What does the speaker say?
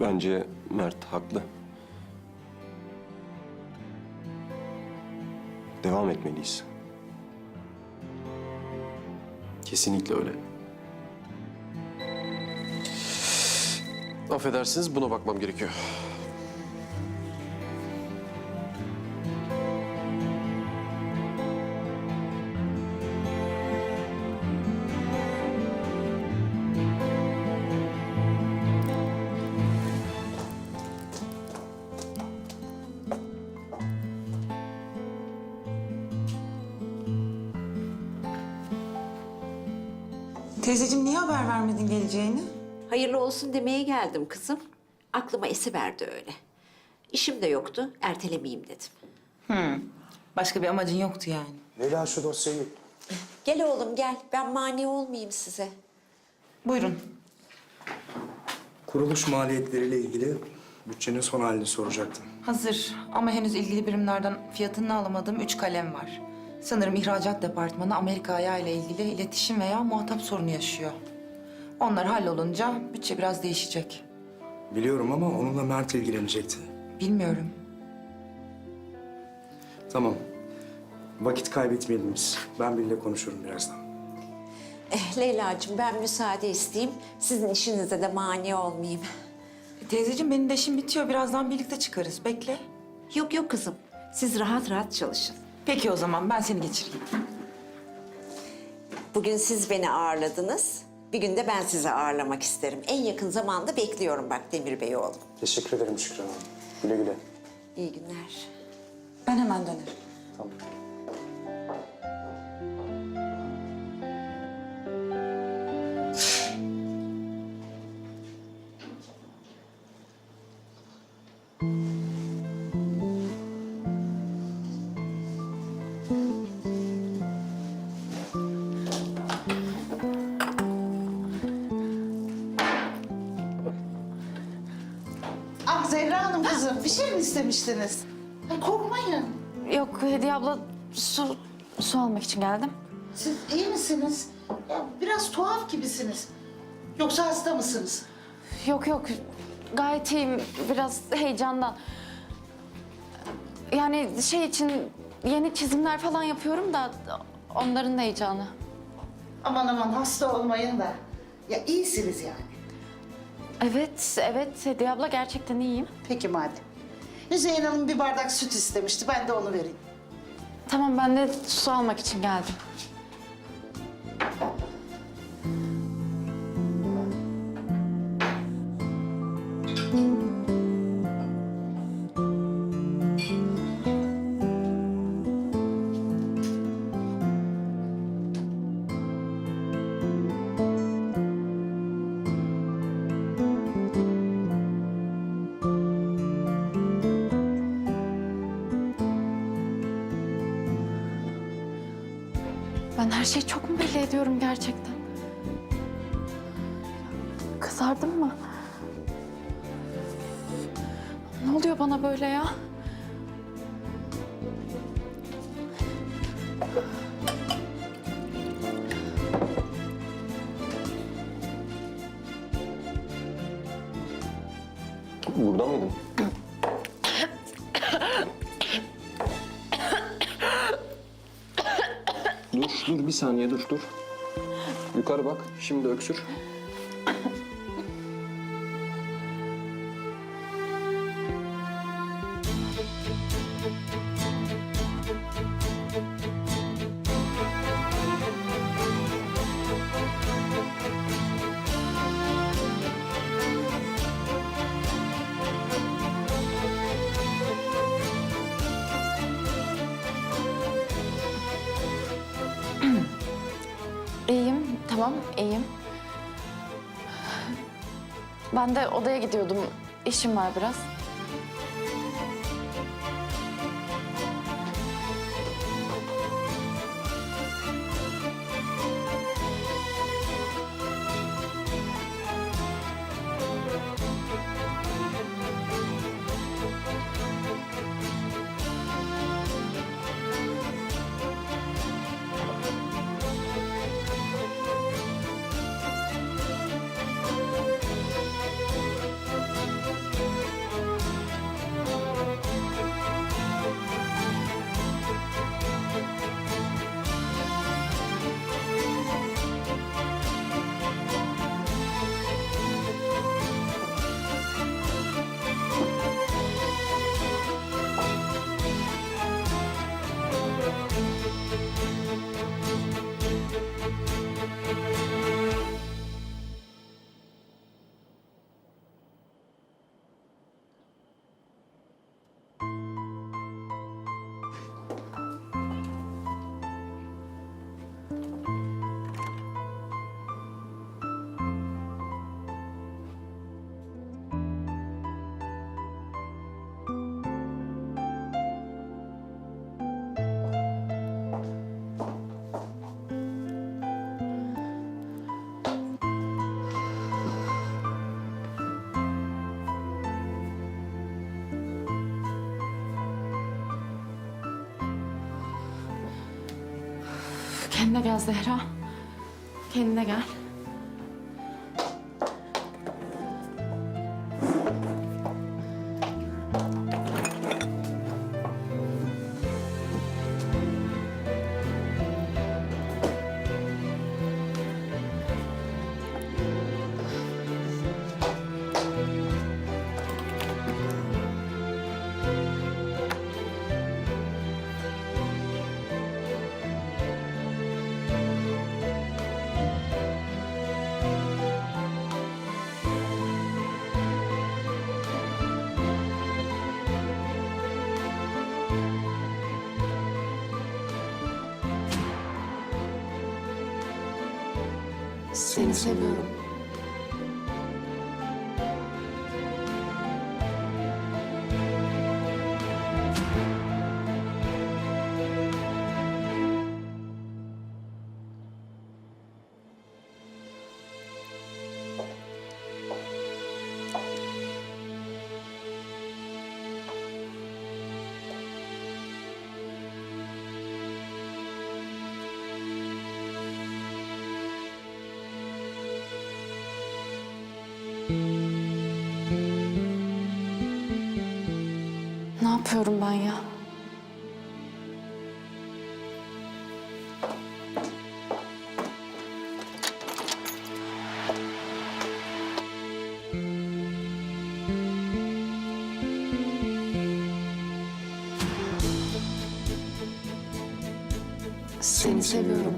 Bence Mert haklı. Devam etmeliyiz. Kesinlikle öyle. Affedersiniz buna bakmam gerekiyor. Teyzeciğim niye haber vermedin geleceğini? Hayırlı olsun demeye geldim kızım. Aklıma esiverdi öyle. İşim de yoktu, ertelemeyeyim dedim. Başka bir amacın yoktu yani. Leyla şu dosyayı Gel oğlum gel, ben mani olmayayım size. Buyurun. kuruluş maliyetleriyle ilgili bütçenin son halini soracaktım. Hazır ama henüz ilgili birimlerden fiyatını alamadığım üç kalem var. Sanırım ihracat departmanı Amerika ayağı ile ilgili iletişim veya muhatap sorunu yaşıyor. Onlar hallolunca bütçe biraz değişecek. Biliyorum ama onunla Mert ilgilenecekti. Bilmiyorum. Tamam. Vakit kaybetmeyelim biz. Ben biriyle konuşurum birazdan. Eh Leyla'cığım ben müsaade isteyeyim. Sizin işinize de mani olmayayım. E, teyzeciğim benim de işim bitiyor. Birazdan birlikte çıkarız. Bekle. Yok yok kızım, siz rahat rahat çalışın. Peki o zaman ben seni geçireyim. Bugün siz beni ağırladınız. Bir gün de ben sizi ağırlamak isterim. En yakın zamanda bekliyorum bak Demir Bey oğlum. Teşekkür ederim Şükran Hanım. Güle güle. İyi günler. Ben hemen dönerim. Tamam. Kızım bir şey mi istemiştiniz? Ay, korkmayın. Yok Hediye abla su, su almak için geldim. Siz iyi misiniz? Ya, biraz tuhaf gibisiniz. Yoksa hasta mısınız? Yok yok gayet iyiyim biraz heyecandan. Yani şey için yeni çizimler falan yapıyorum da onların da heyecanı. Aman aman hasta olmayın da. Ya iyisiniz yani. Evet evet Hediye abla gerçekten iyiyim. Peki madem. Hüseyin Hanım bir bardak süt istemişti. Ben de onu vereyim. Tamam ben de su almak için geldim. Ben her şeyi çok mu belli ediyorum gerçekten? Kızardım mı? Ne oluyor bana böyle ya? Dur, bir saniye dur, dur. Yukarı bak, şimdi öksür. Tamam iyiyim. Ben de odaya gidiyordum. İşim var biraz. Kendine gel Zehra. Kendine gel. Seni seviyorum. Ne yapıyorum ben ya? Seni seviyorum.